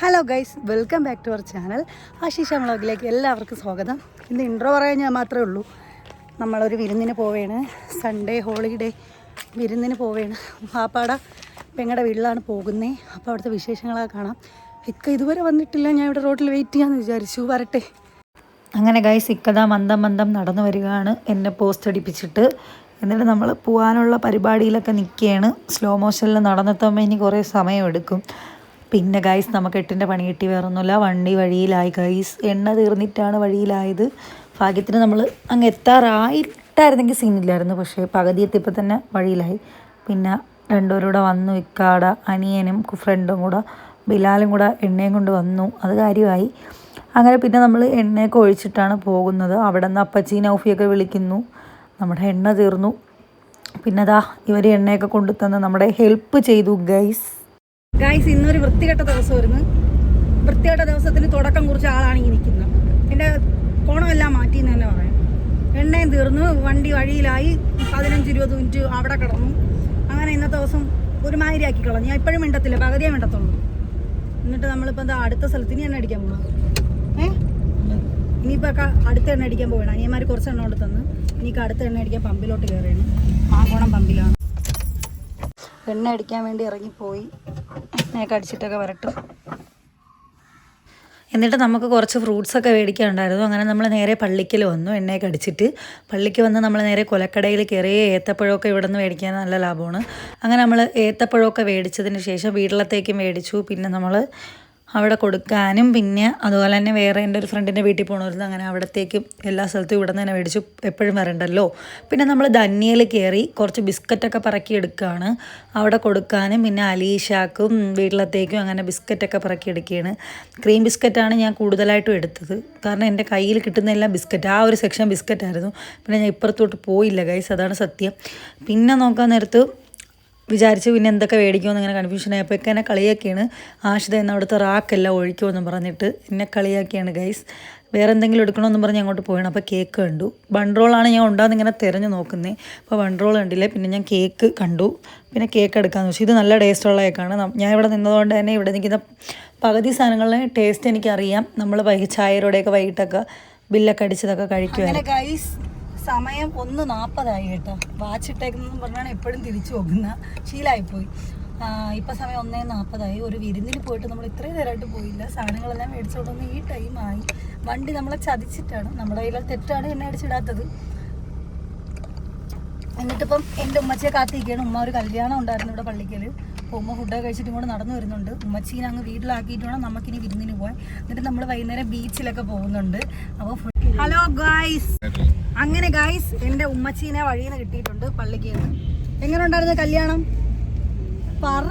Hello guys welcome back to our channel Aashisha വ്ളോഗിലേക്ക് എല്ലാവർക്കും സ്വാഗതം. ഇന്ന് ഇൻട്രോ പറയാൻ ഞാൻ മാത്രമേ ഉള്ളൂ. നമ്മളൊരു വിരുന്നിന് പോവേണ്. സൺഡേ ഹോളിഡേ വിരുന്നിന് പോവേണ്. പാപ്പാട പെങ്ങളുടെ വീട്ടിലാണ് പോകുന്നത് അപ്പോൾ അവിടുത്തെ വിശേഷങ്ങളൊക്കെ കാണാം. ഇക്ക ഇതുവരെ വന്നിട്ടില്ല. ഞാൻ ഇവിടെ റോഡിൽ വെയിറ്റ് ചെയ്യാമെന്ന് വിചാരിച്ചു. വരട്ടെ. അങ്ങനെ ഗൈസ് ഇക്കത മന്ദം മന്ദം നടന്നു വരികയാണ്. എന്നെ പോസ്റ്റ് അടിപ്പിച്ചിട്ട്. എന്നിട്ട് നമ്മൾ പോകാനുള്ള പരിപാടിയിലൊക്കെ നിൽക്കുകയാണ് സ്ലോ മോഷനിൽ നടന്നെത്തുമ്പോൾ ഇനി കുറേ സമയമെടുക്കും പിന്നെ ഗൈസ് നമുക്ക് എട്ടിന്റെ പണി കിട്ടി വേറൊന്നുമില്ല. വണ്ടി വഴിയിലായി. ഗൈസ് എണ്ണ തീർന്നിട്ടാണ് വഴിയിലായത്. ഭാഗ്യത്തിന് നമ്മൾ അങ്ങ് എത്താറായിട്ടായിരുന്നെങ്കിൽ സീനില്ലായിരുന്നു പക്ഷേ പകുതി എത്തിയപ്പോൾ തന്നെ വഴിയിലായി. പിന്നെ രണ്ടുപേരൂടെ വന്നു ഇക്കാട അനിയനും ഫ്രണ്ടും കൂടെ ബിലാലും കൂടെ എണ്ണയും കൊണ്ട് വന്നു. അത് കാര്യമായി. അങ്ങനെ പിന്നെ നമ്മൾ എണ്ണയൊക്കെ ഒഴിച്ചിട്ടാണ് പോകുന്നത്. അവിടെ നിന്ന് അപ്പച്ചി നൗഫിയൊക്കെ വിളിക്കുന്നു. നമ്മുടെ എണ്ണ തീർന്നു. പിന്നെ അതാ ഇവർ എണ്ണയൊക്കെ കൊണ്ടു തന്ന് നമ്മുടെ ഹെൽപ്പ് ചെയ്തു ഗൈസ് ഗൈസ് ഇന്നൊരു വൃത്തികെട്ട ദിവസമായിരുന്നു. വൃത്തികെട്ട ദിവസത്തിന് തുടക്കം കുറിച്ച ആളാണ് ഈ നിൽക്കുന്നത്. എന്റെ കോണമെല്ലാം മാറ്റി എന്ന് തന്നെ പറയാം. എണ്ണയും തീർന്നു വണ്ടി വഴിയിലായി പതിനഞ്ച് ഇരുപത് മിനിറ്റ് അവിടെ കിടന്നു. അങ്ങനെ ഇന്നത്തെ ദിവസം ഒരുമാതിരി ആക്കി കളഞ്ഞു. ഞാൻ ഇപ്പോഴും മിണ്ടത്തില്ല പകുതിയേ മിണ്ടത്തുള്ളൂ. എന്നിട്ട് നമ്മളിപ്പോൾ എന്താ അടുത്ത സ്ഥലത്ത് ഇനി എണ്ണ അടിക്കാൻ പോകണം ഏ? ഇനിയിപ്പോൾ അടുത്ത എണ്ണ അടിക്കാൻ പോകണം അനിയന്മാർ കുറച്ച് എണ്ണ കൊണ്ട് തന്ന്. ഇനിക്ക് അടുത്ത എണ്ണ അടിക്കാൻ പമ്പിലോട്ട് കയറിയാണ് മാങ്കോണം പമ്പിലാണ്. എണ്ണ അടിക്കാൻ വേണ്ടി ഇറങ്ങിപ്പോയി. എണ്ണയൊക്കെ അടിച്ചിട്ടൊക്കെ വരട്ടും. എന്നിട്ട് നമുക്ക് കുറച്ച് ഫ്രൂട്ട്സൊക്കെ മേടിക്കാനുണ്ടായിരുന്നു. അങ്ങനെ നമ്മൾ നേരെ പള്ളിക്കൽ വന്നു എണ്ണയൊക്കെ അടിച്ചിട്ട്. പള്ളിക്ക് വന്ന് നമ്മൾ നേരെ കൊലക്കടയിൽ കയറി ഏത്തപ്പഴമൊക്കെ ഇവിടെ നിന്ന് മേടിക്കാൻ നല്ല ലാഭമാണ്. അങ്ങനെ നമ്മൾ ഏത്തപ്പഴമൊക്കെ മേടിച്ചതിന് ശേഷം വീട്ടിലത്തേക്ക് മേടിച്ചു. പിന്നെ നമ്മൾ അവിടെ കൊടുക്കാനും പിന്നെ അതുപോലെ തന്നെ വേറെ എന്റെ ഒരു ഫ്രണ്ടിന്റെ വീട്ടിൽ പോകണമായിരുന്നു അങ്ങനെ അവിടത്തേക്കും എല്ലാ സ്ഥലത്തും ഇവിടെ നിന്ന് തന്നെ മേടിച്ച് എപ്പോഴും വരണ്ടല്ലോ. പിന്നെ നമ്മൾ ധന്യയിൽ കയറി കുറച്ച് ബിസ്ക്കറ്റൊക്കെ പറക്കി എടുക്കുകയാണ് അവിടെ കൊടുക്കാനും പിന്നെ അലീഷാക്കും വീട്ടിലത്തേക്കും അങ്ങനെ ബിസ്ക്കറ്റൊക്കെ പറക്കി എടുക്കുകയാണ് ക്രീം ബിസ്ക്കറ്റാണ് ഞാൻ കൂടുതലായിട്ടും എടുത്തത്. കാരണം എന്റെ കയ്യിൽ കിട്ടുന്ന എല്ലാം ബിസ്ക്കറ്റ് ആ ഒരു സെക്ഷൻ ബിസ്ക്കറ്റായിരുന്നു പിന്നെ ഞാൻ ഇപ്പുറത്തോട്ട് പോയില്ല ഗൈസ് അതാണ് സത്യം. പിന്നെ നോക്കാൻ നേരത്ത് വിചാരിച്ചു പിന്നെ എന്തൊക്കെ മേടിക്കുമെന്ന് ഇങ്ങനെ കൺഫ്യൂഷൻ ആയപ്പോൾ ഒക്കെ എന്നെ കളിയാക്കിയാണ്. ആഷിത എന്ന അവിടുത്തെ റാക്കെല്ലാം ഒഴിക്കുമെന്ന് പറഞ്ഞിട്ട് എന്നെ കളിയാക്കിയാണ് ഗൈസ് വേറെ എന്തെങ്കിലും എടുക്കണമെന്ന് പറഞ്ഞ് അങ്ങോട്ട് പോയാണ്. അപ്പോൾ കേക്ക് കണ്ടു. ബൺറോളാണ് ഞാൻ ഉണ്ടാകുന്ന ഇങ്ങനെ തിരഞ്ഞു നോക്കുന്നത് അപ്പോൾ ബൺറോൾ കണ്ടില്ല? പിന്നെ ഞാൻ കേക്ക് കണ്ടു. പിന്നെ കേക്ക് എടുക്കാമെന്ന് വെച്ചു. ഇത് നല്ല ടേസ്റ്റുള്ള കേക്കാണ് ഞാൻ ഇവിടെ നിന്നതുകൊണ്ട് തന്നെ ഇവിടെ നിൽക്കുന്ന പകുതി സാധനങ്ങളുടെ ടേസ്റ്റ് എനിക്കറിയാം. നമ്മൾ ചായരോടെയൊക്കെ വൈകിട്ടൊക്കെ ബില്ലൊക്കെ അടിച്ചതൊക്കെ കഴിക്കുമായിരുന്നു സമയം ഒന്ന് നാൽപ്പതായി കേട്ടോ. വാച്ച് ഇട്ടേക്കെന്ന് പറഞ്ഞാണ് എപ്പോഴും തിരിച്ചു നോക്കുന്ന ശീലമായിപ്പോയി ഇപ്പം സമയം ഒന്നേ നാൽപ്പതായി ഒരു വിരുന്നിന് പോയിട്ട് നമ്മൾ ഇത്രയും നേരമായിട്ട് പോയില്ല. സാധനങ്ങളെല്ലാം മേടിച്ചുകൊണ്ടുവന്ന് ഈ ടൈമായി വണ്ടി നമ്മളെ ചതിച്ചിട്ടാണ്. നമ്മുടെ കയ്യിലെ തെറ്റാണ് എന്നെ അടിച്ചിടാത്തത്. എന്നിട്ടിപ്പം എന്റെ ഉമ്മച്ചിയെ കാത്തിരിക്കുകയാണ്. ഉമ്മ ഒരു കല്യാണം ഉണ്ടായിരുന്നു ഇവിടെ പള്ളിക്കൽ അപ്പോൾ ഉമ്മ ഫുഡൊക്കെ കഴിച്ചിട്ട് ഇങ്ങോട്ട് നടന്നു വരുന്നുണ്ട്. ഉമ്മച്ചീനെ അങ്ങ് വീട്ടിലാക്കിയിട്ട് വേണം നമുക്കിനി വിരുന്നിന് പോകാൻ എന്നിട്ട് നമ്മൾ വൈകുന്നേരം ബീച്ചിലൊക്കെ പോകുന്നുണ്ട്. അപ്പോൾ ഹലോ ഗായ്സ് അങ്ങനെ ഗായ്സ് എന്റെ ഉമ്മച്ചീനെ വഴിയിൽ നിന്ന് കിട്ടിയിട്ടുണ്ട് പള്ളിക്ക് നിന്ന് എങ്ങനെ ഉണ്ടായിരുന്നു കല്യാണം? പറ.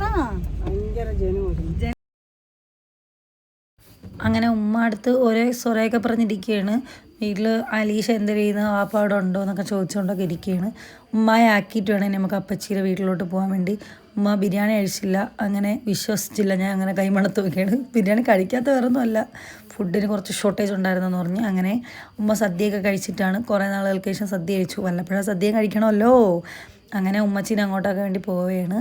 അങ്ങനെ ഉമ്മ അടുത്ത് ഒരേ സ്വരയൊക്കെ പറഞ്ഞിരിക്കുകയാണ്. വീട്ടിൽ അലീഷ എന്ത് ചെയ്യുന്ന? അവിടെ ഉണ്ടോ എന്നൊക്കെ ചോദിച്ചുകൊണ്ടൊക്കെ ഇരിക്കുകയാണ്. ഉമ്മയെ ആക്കിയിട്ട് വേണം നമുക്ക് അപ്പച്ചിയുടെ വീട്ടിലോട്ട് പോകാൻ വേണ്ടി. ഉമ്മ ബിരിയാണി കഴിച്ചില്ല. അങ്ങനെ വിശ്വസിച്ചില്ല. ഞാൻ അങ്ങനെ കൈമണത്ത് നോക്കിയാണ് ബിരിയാണി കഴിക്കാത്ത അല്ല ഫുഡിന് കുറച്ച് ഷോർട്ടേജ് ഉണ്ടായിരുന്നെന്ന് പറഞ്ഞ് അങ്ങനെ ഉമ്മ സദ്യയൊക്കെ കഴിച്ചിട്ടാണ് കുറേ നാളുകൾക്ക് ശേഷം സദ്യ കഴിച്ചു. വല്ലപ്പോഴും സദ്യ കഴിക്കണമല്ലോ. അങ്ങനെ ഉമ്മച്ചീനെ അങ്ങോട്ടൊക്കെ വേണ്ടി പോവുകയാണ്.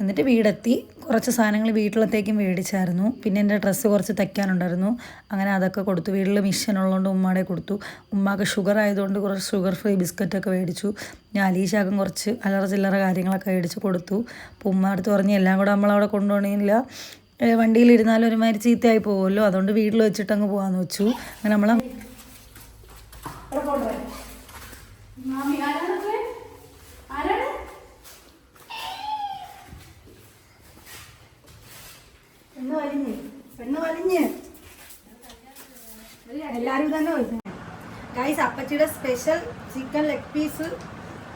എന്നിട്ട് വീടെത്തി. കുറച്ച് സാധനങ്ങൾ വീട്ടിലത്തേക്കും മേടിച്ചായിരുന്നു. പിന്നെ എന്റെ ഡ്രസ്സ് കുറച്ച് തയ്ക്കാനുണ്ടായിരുന്നു. അങ്ങനെ അതൊക്കെ കൊടുത്തു. വീട്ടിൽ മിഷൻ ഉള്ളതുകൊണ്ട് ഉമ്മാടെ കൊടുത്തു. ഉമ്മാക്ക് ഷുഗർ ആയതുകൊണ്ട് കുറച്ച് ഷുഗർ ഫ്രീ ബിസ്ക്കറ്റൊക്കെ മേടിച്ചു. ഞാൻ അലീഷാക്കും കുറച്ച് അല്ലറ ചില്ലറ കാര്യങ്ങളൊക്കെ മേടിച്ച് കൊടുത്തു. അപ്പോൾ ഉമ്മ അടുത്ത് പറഞ്ഞ് എല്ലാം കൂടെ നമ്മളവിടെ കൊണ്ടുപോകണമെന്നില്ല വണ്ടിയിലിരുന്നാലും ഒരുമാതിരി ചീത്തയായി പോകുമല്ലോ. അതുകൊണ്ട് വീട്ടിൽ വെച്ചിട്ട് അങ്ങ് പോകാമെന്ന് വെച്ചു. അങ്ങനെ നമ്മൾ പെണ്ണ് വലിഞ്ഞ് പെണ്ണ് വലിഞ്ഞ് എല്ലാരും തന്നെ guys special chicken leg piece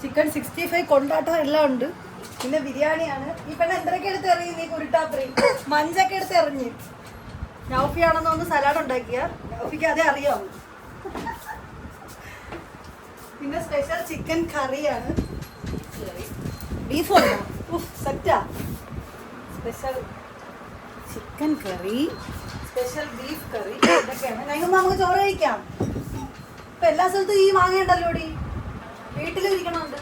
chicken sixty five കൊണ്ടാട്ടം എല്ലാം ഉണ്ട്. പിന്നെ ബിരിയാണിയാണ്. ഈ പെണ്ണ് എന്തൊക്കെ എടുത്ത് എറിഞ്ഞു നീ കുരുട്ടാത്രി? മഞ്ചൊക്കെ എടുത്ത് എറിഞ്ഞ്. നൗഫിയാണെന്ന് ഒന്ന് സലാഡ് ഉണ്ടാക്കിയ. നൗഫിക്ക് അതേ അറിയാം പിന്നെ സ്പെഷ്യൽ ചിക്കൻ കറിയാണ്. ബീഫ് സെറ്റാ special chicken curry special beef curry ഇതൊക്കെയാണ്. നമുക്ക് ചോറ് കഴിക്കാം. ഇപ്പൊ എല്ലാ സ്ഥലത്തും ഈ മാങ്ങയുണ്ടല്ലോ ഡി വീട്ടിലും ഇരിക്കണുണ്ട്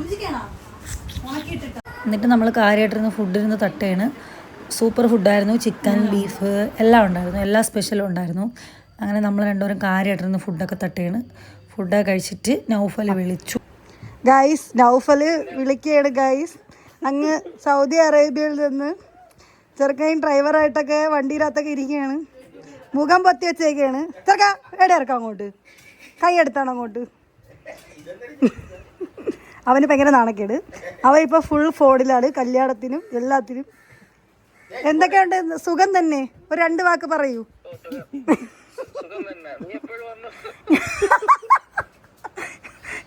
ഉച്ചക്കാണോ എന്നിട്ട് നമ്മൾ കാര്യമായിട്ടിരുന്ന് ഫുഡിരുന്ന് തട്ടയാണ് സൂപ്പർ ഫുഡായിരുന്നു. ചിക്കൻ ബീഫ് എല്ലാം ഉണ്ടായിരുന്നു. എല്ലാ സ്പെഷ്യലും ഉണ്ടായിരുന്നു. അങ്ങനെ നമ്മൾ രണ്ടുപേരും കാര്യമായിട്ടിരുന്ന് ഫുഡൊക്കെ തട്ടയാണ് ഫുഡൊക്കെ കഴിച്ചിട്ട് നൗഫൽ വിളിച്ചു. ഗൈസ് നൗഫൽ വിളിക്കുകയാണ് ഗൈസ് അങ്ങ് സൗദി അറേബ്യയിൽ നിന്ന് ചെറുക്കൻ ഡ്രൈവറായിട്ടൊക്കെ വണ്ടിയിലകത്തൊക്കെ ഇരിക്കുകയാണ്. മുഖം പൊത്തി വെച്ചേക്കാണ്. ചെറുക്ക എടെ ഇറക്കാം അങ്ങോട്ട്? കൈ എടുത്താണ് അങ്ങോട്ട്? അവന് ഭയങ്കര നാണക്കേട്. അവൻ ഇപ്പോൾ ഫുൾ ഫോണിലാണ് കല്യാണത്തിനും എല്ലാത്തിനും. എന്തൊക്കെയുണ്ട്? സുഖം തന്നെ. ഒരു രണ്ട് വാക്ക് പറയൂ.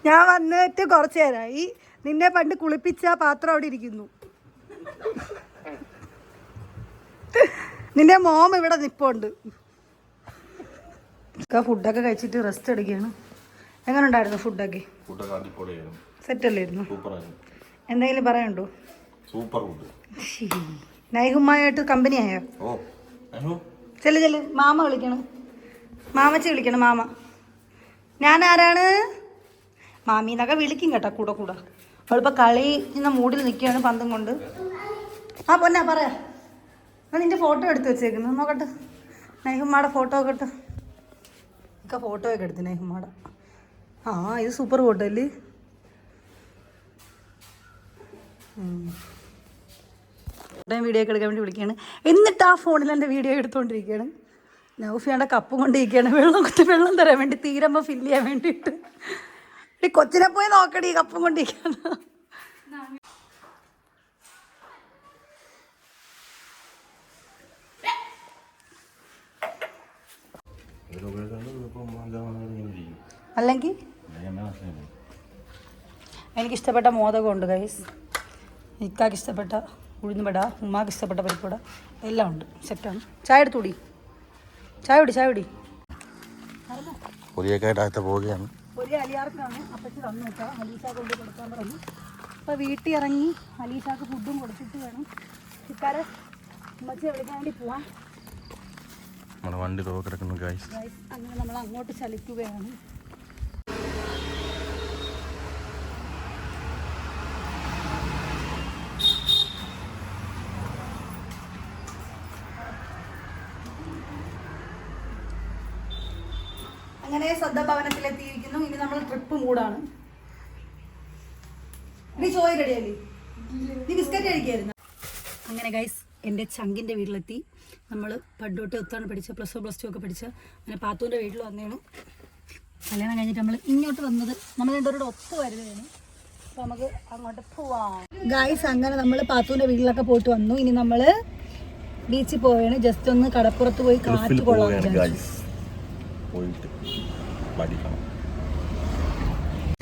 ഞാൻ വന്നിട്ട് കുറച്ചു നേരമായി നിന്നെ പണ്ട് കുളിപ്പിച്ച പാത്രം അവിടെ ഇരിക്കുന്നു. നിന്റെ മോം ഇവിടെ നിപ്പുണ്ട്. ഫുഡൊക്കെ കഴിച്ചിട്ട് റെസ്റ്റ് എടുക്കുകയാണ്. എങ്ങനെ ഉണ്ടായിരുന്നു ഫുഡൊക്കെ ഫുഡൊക്കെ അടിപൊളിയായിരുന്നു. സെറ്റ് അല്ലായിരുന്നു സൂപ്പറായിരുന്നു. എന്തെങ്കിലും പറയണ്ടോ സൂപ്പർ ഫുഡ് നൈഹുമായിട്ട് കമ്പനി ആയോ? ഓ ചെല്ലു ചെല്ലു. മാമ വിളിക്കണം. മാമച്ചി വിളിക്കണം മാമ. ഞാൻ ആരാണ്? മാമീന്നൊക്കെ വിളിക്കും കേട്ടോ കൂടെ കൂടെ. അവളിപ്പോൾ കളി ഇന്ന മൂടിൽ നിൽക്കുകയാണ് പന്തും കൊണ്ട്. ആ പൊന്നാ പറയാ. നിന്റെ ഫോട്ടോ എടുത്ത് വെച്ചേക്കുന്നു. നോക്കട്ടെ. നൈഹുമ്മയുടെ ഫോട്ടോ ഒക്കെ ഇട്ട്. ഒക്കെ ഫോട്ടോ ഒക്കെ എടുത്തിനെ നൈഹുമ്മയുടെ ആ ഇത് സൂപ്പർ ഫോട്ടോ അല്ലേ? ഫോട്ടോയും വീഡിയോ ഒക്കെ എടുക്കാൻ വേണ്ടി വിളിക്കുകയാണ് എന്നിട്ട് ആ ഫോണിൽ എന്റെ വീഡിയോ എടുത്തുകൊണ്ടിരിക്കുകയാണ് നൗഫിയാണ്ടെ കപ്പും കൊണ്ടിരിക്കുകയാണ് വെള്ളം കുത്തി വെള്ളം തരാൻ വേണ്ടി തീരുമ്പോൾ ഫില്ല് ചെയ്യാൻ വേണ്ടിയിട്ട്. ഈ കൊച്ചിനെ പോയി നോക്കടി കപ്പും കൊണ്ടിരിക്കുകയാണ് കണ്ട് ഇപ്പം അഞ്ചാമത് ഇങ്ങനെ ഇരിക്കും അല്ലെങ്കിൽ എനിക്കിഷ്ടപ്പെട്ട മോദകമുണ്ട് ഗൈസ് ഇക്കാക്ക് ഇഷ്ടപ്പെട്ട ഉഴുന്നുപട ഉമ്മാക്ക് ഇഷ്ടപ്പെട്ട പരിപ്പുട എല്ലാം ഉണ്ട്. സെറ്റാണ് ചായ എടുത്തുകൂടി ചായ കുടി ചായ കുടി. പുതിയക്കായിട്ട് പോവുകയാണ്. ഒരു അലിയാർക്കാണ്. അപ്പച്ചി തന്നു വെച്ചാൽ അലീഷ കൊണ്ട് കൊടുക്കാൻ പറഞ്ഞു. അപ്പോൾ വീട്ടിൽ ഇറങ്ങി അലീഷാക്ക് ഫുഡും കൊടുത്തിട്ട് വേണം. ഇക്കാരെ ഉമ്മച്ചിയെ വിളിക്കാൻ വേണ്ടി പോവാം. നമ്മുടെ വണ്ടി അങ്ങനെ നമ്മൾ അങ്ങോട്ട് ചലിക്കുകയാണ്. അങ്ങനെ ശ്രദ്ധ ഭവനത്തിൽ എത്തിയിരിക്കുന്നു ഇനി നമ്മൾ ട്രിപ്പ് മൂടാണ്. നീ ചോയ റെഡിയല്ലേ നീ ബിസ്ക്കറ്റ് കഴിക്കായിരുന്നു. അങ്ങനെ ഗൈസ് എന്റെ ചങ്കിന്റെ വീട്ടിലെത്തി. നമ്മൾ പണ്ടോട്ട് ഒത്താണ് പഠിച്ച പ്ലസ് വൺ പ്ലസ് ടു ഒക്കെ പഠിച്ച. അങ്ങനെ പാത്തൂന്റെ വീട്ടിൽ വന്നതാണ് കല്യാണം കഴിഞ്ഞിട്ട് നമ്മൾ ഇങ്ങോട്ട് വന്നത് നമ്മൾ രണ്ടുപേരുടെ ഒപ്പ് വരുന്നതാണ്. അപ്പോൾ നമുക്ക് അങ്ങോട്ട് പോവാം. ഗൈസ് അങ്ങനെ നമ്മൾ പാത്തൂന്റെ വീട്ടിലൊക്കെ പോയിട്ട് വന്നു. ഇനി നമ്മൾ ബീച്ചിൽ പോവുകയാണ് ജസ്റ്റ് ഒന്ന് കടപ്പുറത്ത് പോയി കാറ്റ് ഗൾഫിൽ കൊള്ളാൻ പോവുകയാണ് വിചാരിച്ചു. ഗൈസ് പോയിട്ട് പഠിക്കണം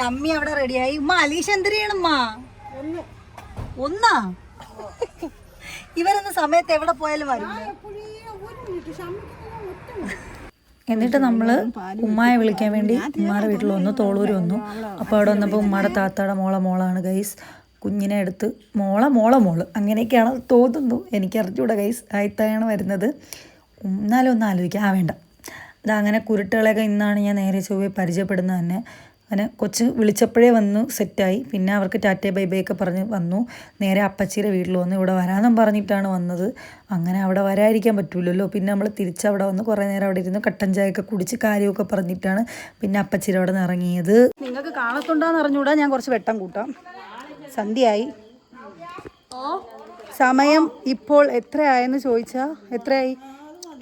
തമ്മി അവിടെ റെഡിയായി. ഉമ്മ അലീഷ എന്ത് ചെയ്യണമ്മാ ഒന്നാ. ഇവരെന്ന സമയത്ത് എവിടെ പോയാലും വരും. എന്നിട്ട് നമ്മൾ ഉമ്മായെ വിളിക്കാൻ വേണ്ടി ഉമ്മാടെ വീട്ടിൽ വന്നു തോളൂര് വന്നു. അപ്പോൾ അവിടെ വന്നപ്പോൾ ഉമ്മാടെ താത്താടെ മോളെ മോളാണ് ഗൈസ് കുഞ്ഞിനെ എടുത്ത് മോള മോള മോൾ. അങ്ങനെയൊക്കെയാണ് തോന്നുന്നു. എനിക്ക് അറിഞ്ഞൂടെ ഗൈസ് ആയിത്തായാണ് വരുന്നത്. എന്നാലും ഒന്ന് ആലോചിക്കാം. ആ വേണ്ട. അങ്ങനെ കുരുട്ടുകളെയൊക്കെ ഇന്നാണ് ഞാൻ നേരെ ചൊവ്വേ പരിചയപ്പെടുന്നത് തന്നെ. അങ്ങനെ കൊച്ച് വിളിച്ചപ്പോഴേ വന്നു സെറ്റായി. പിന്നെ അവർക്ക് ടാറ്റേ ബൈ ബൈ ഒക്കെ പറഞ്ഞ് വന്നു. നേരെ അപ്പച്ചിയുടെ വീട്ടിൽ വന്നു. ഇവിടെ വരാമെന്നും പറഞ്ഞിട്ടാണ് വന്നത്. അങ്ങനെ അവിടെ വരാതിരിക്കാൻ പറ്റൂലല്ലോ. പിന്നെ നമ്മൾ തിരിച്ചവിടെ വന്ന് കുറേ നേരം അവിടെ ഇരുന്ന് കട്ടൻ ചായയൊക്കെ കുടിച്ച് കാര്യമൊക്കെ പറഞ്ഞിട്ടാണ് പിന്നെ അപ്പച്ചിയുടെ അവിടെ നിന്ന് ഇറങ്ങിയത്. നിങ്ങൾക്ക് കാണത്തുണ്ടോയെന്ന് അറിഞ്ഞൂടാ. ഞാൻ കുറച്ച് വെട്ടം കൂട്ടാം. സന്ധ്യയായി. സമയം ഇപ്പോൾ എത്രയായെന്ന് ചോദിച്ചാൽ എത്രയായി?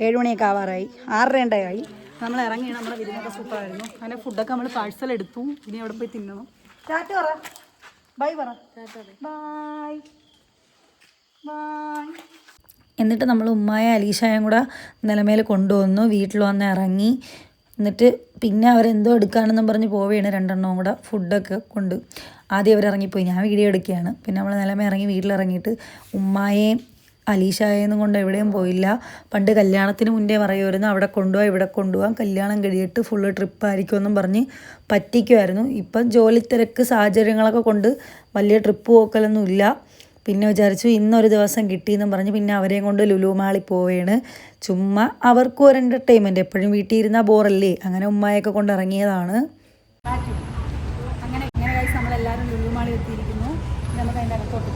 ഏഴുമണിയൊക്കെ ആവാറായി. ആറരണ്ടായി നമ്മൾ ഇറങ്ങി നമ്മുടെ വിരുന്നൊക്കെ സൂപ്പറായിരുന്നു. അങ്ങനെ ഫുഡൊക്കെ നമ്മൾ പാഴ്സൽ എടുത്തു. ഇനി അവിടെ പോയി തിന്നണം. ടാറ്റ പറ. ബൈ പറ. ബൈ. ബൈ. എന്നിട്ട് നമ്മൾ ഉമ്മായ അലീഷായും കൂടെ നിലമേൽ കൊണ്ടുവന്നു. വീട്ടിൽ വന്ന് ഇറങ്ങി. എന്നിട്ട് പിന്നെ അവരെന്തോ എടുക്കാനെന്നും പറഞ്ഞ് പോവുകയാണ് രണ്ടെണ്ണവും കൂടെ ഫുഡൊക്കെ കൊണ്ട്. ആദ്യം അവരിറങ്ങിപ്പോയി. ഞാൻ വീഡിയോ എടുക്കുകയാണ്. പിന്നെ നമ്മൾ നിലമേ ഇറങ്ങി വീട്ടിലിറങ്ങിയിട്ട് ഉമ്മായേയും അലീഷായെന്നും കൊണ്ട് എവിടെയും പോയില്ല. പണ്ട് കല്യാണത്തിന് മുന്നേ പറയുമായിരുന്നു അവിടെ കൊണ്ടുപോകാം ഇവിടെ കൊണ്ടുപോകാം കല്യാണം കഴിയിട്ട് ഫുള്ള് ട്രിപ്പായിരിക്കുമെന്നും പറഞ്ഞ് പറ്റിക്കുമായിരുന്നു. ഇപ്പം ജോലി തിരക്ക് സാഹചര്യങ്ങളൊക്കെ കൊണ്ട് വലിയ ട്രിപ്പ് പോക്കലൊന്നും ഇല്ല. പിന്നെ വിചാരിച്ചു ഇന്നൊരു ദിവസം കിട്ടിയെന്നും പറഞ്ഞ് പിന്നെ അവരെയും കൊണ്ട് ലുലുമാളി പോവുകയാണ് ചുമ്മാ അവർക്കും ഒരു എന്റർടൈൻമെന്റ് എപ്പോഴും വീട്ടിൽ ഇരുന്നാൽ ബോറല്ലേ? അങ്ങനെ ഉമ്മായൊക്കെ കൊണ്ട് ഇറങ്ങിയതാണ്. അങ്ങനെ ഇങ്ങനെ കഴിച്ച് നമ്മളെല്ലാവരും ലുലു മാളിൽ എത്തിയിരിക്കുന്നു. നമുക്ക് അതിന്റെ അകത്തോട്ട്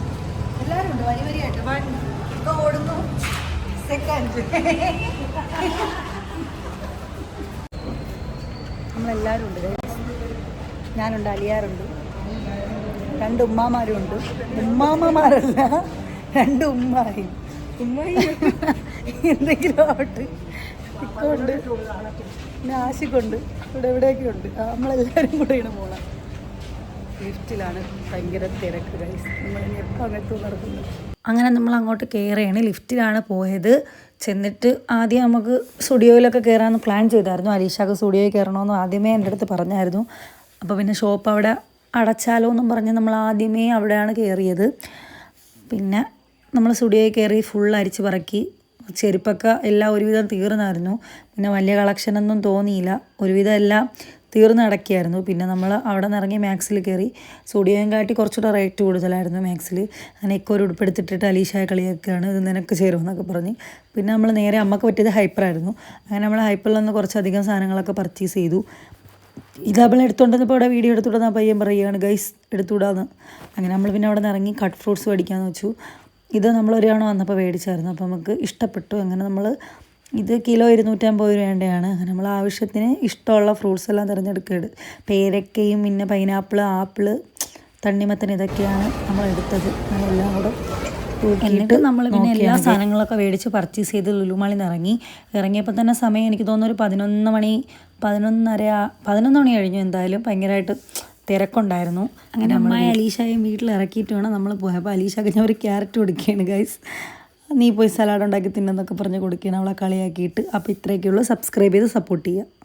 ഓടുന്നു സെക്കൻഡ്. ഉണ്ട്. ഞാനുണ്ട് അലിയാറുണ്ട്. രണ്ട് ഉമ്മാമാരും ഉണ്ട് ഉമ്മാമ്മമാരല്ല രണ്ട് ഉമ്മായി. ഉമ്മായി? എന്തെങ്കിലും ആവട്ടെ. ഇക്കുണ്ട് പിന്നെ ആശിക്കുണ്ട്. ഇവിടെ എവിടെയൊക്കെ ഉണ്ട് നമ്മളെല്ലാവരും കൂടെയാണ് പോകണം ലിഫ്റ്റിലാണ് ഭയങ്കര തിരക്ക് ഗൈസ് നമ്മളിനി എപ്പോൾ അങ്ങോട്ട് നടക്കുന്നത്? അങ്ങനെ നമ്മൾ അങ്ങോട്ട് കയറുകയാണ് ലിഫ്റ്റിലാണ് പോയത്. ചെന്നിട്ട് ആദ്യം നമുക്ക് സ്റ്റുഡിയോയിലൊക്കെ കയറാമെന്ന് പ്ലാൻ ചെയ്തായിരുന്നു. അലീഷാക്ക് സ്റ്റുഡിയോയിൽ കയറണമെന്ന് ആദ്യമേ എന്റെ അടുത്ത് പറഞ്ഞായിരുന്നു. അപ്പോൾ പിന്നെ ഷോപ്പ് അവിടെ അടച്ചാലോ എന്നും പറഞ്ഞ് നമ്മൾ ആദ്യമേ അവിടെയാണ് കയറിയത് പിന്നെ നമ്മൾ സ്റ്റുഡിയോയിൽ കയറി ഫുൾ അരിച്ച് പറക്കി. ചെരുപ്പൊക്കെ എല്ലാം ഒരുവിധം തീർന്നായിരുന്നു. പിന്നെ വലിയ കളക്ഷനൊന്നും തോന്നിയില്ല. ഒരുവിധം എല്ലാം തീർന്ന് കിടക്കുകയായിരുന്നു. പിന്നെ നമ്മൾ അവിടെ നിന്ന് ഇറങ്ങി മാക്സിൽ കയറി സ്റ്റുഡിയോയും കാട്ടി കുറച്ചുകൂടെ റേറ്റ് കൂടുതലായിരുന്നു മാക്സിൽ. അങ്ങനെ ഒക്കെ ഒരു ഉടുപ്പെടുത്തിട്ടിട്ട് അലീഷായ കളിയൊക്കെയാണ് ഇത് നിനക്ക് ചേരുമെന്നൊക്കെ പറഞ്ഞ്. പിന്നെ നമ്മൾ നേരെ അമ്മയ്ക്ക് പറ്റിയത് ഹൈപ്പറായിരുന്നു അങ്ങനെ നമ്മൾ ഹൈപ്പറിൽ നിന്ന് കുറച്ചധികം സാധനങ്ങളൊക്കെ പർച്ചേസ് ചെയ്തു. ഇത് അവൾ എടുത്തുകൊണ്ടിരുന്നപ്പോൾ ഇവിടെ വീഡിയോ എടുത്തുവിടുന്ന പയ്യൻ പറയുകയാണ് ഗൈസ് എടുത്തുവിടാന്ന്. അങ്ങനെ നമ്മൾ പിന്നെ അവിടെ നിന്ന് ഇറങ്ങി കട്ട് ഫ്രൂട്ട്സ് മേടിക്കാമെന്ന് വെച്ചു. ഇത് നമ്മൾ വന്നപ്പോൾ മേടിച്ചായിരുന്നു. അപ്പോൾ നമുക്ക് ഇഷ്ടപ്പെട്ടു. അങ്ങനെ നമ്മൾ ഇത് കിലോ ഇരുന്നൂറ്റമ്പത് രൂപേന്റെയാണ് നമ്മൾ ആവശ്യത്തിന് ഇഷ്ടമുള്ള ഫ്രൂട്ട്സ് എല്ലാം തിരഞ്ഞെടുക്കുകയാണ് പേരക്കയും പിന്നെ പൈനാപ്പിൾ ആപ്പിൾ തണ്ണിമത്തൻ ഇതൊക്കെയാണ് നമ്മൾ എടുത്തത്. നമ്മളെല്ലാം എല്ലാം കൂടെ എന്നിട്ട് നമ്മൾ പിന്നെ എല്ലാ സാധനങ്ങളൊക്കെ മേടിച്ച് പർച്ചേസ് ചെയ്ത് ലുലുമാളിൽ നിന്ന് ഇറങ്ങി. ഇറങ്ങിയപ്പോൾ തന്നെ സമയം എനിക്ക് തോന്നുന്നു ഒരു പതിനൊന്ന് മണി പതിനൊന്നര പതിനൊന്ന് മണി കഴിഞ്ഞു എന്തായാലും. ഭയങ്കരമായിട്ട് തിരക്കുണ്ടായിരുന്നു. അങ്ങനെ അമ്മായി അലീഷയും വീട്ടിൽ ഇറക്കിയിട്ട് വേണം നമ്മൾ പോയപ്പോൾ. അലീഷ കഴിഞ്ഞ ഒരു ക്യാരറ്റ് കൊടുക്കുകയാണ് ഗൈസ് നീ പോയി സലാഡ് ഉണ്ടാക്കി തിന്നെന്നൊക്കെ പറഞ്ഞ് കൊടുക്കുകയാണ്. അവളെ കളിയാക്കിയിട്ട്. അപ്പോൾ ഇത്രയൊക്കെയുള്ളൂ. സബ്സ്ക്രൈബ് ചെയ്ത് സപ്പോർട്ട് ചെയ്യുക.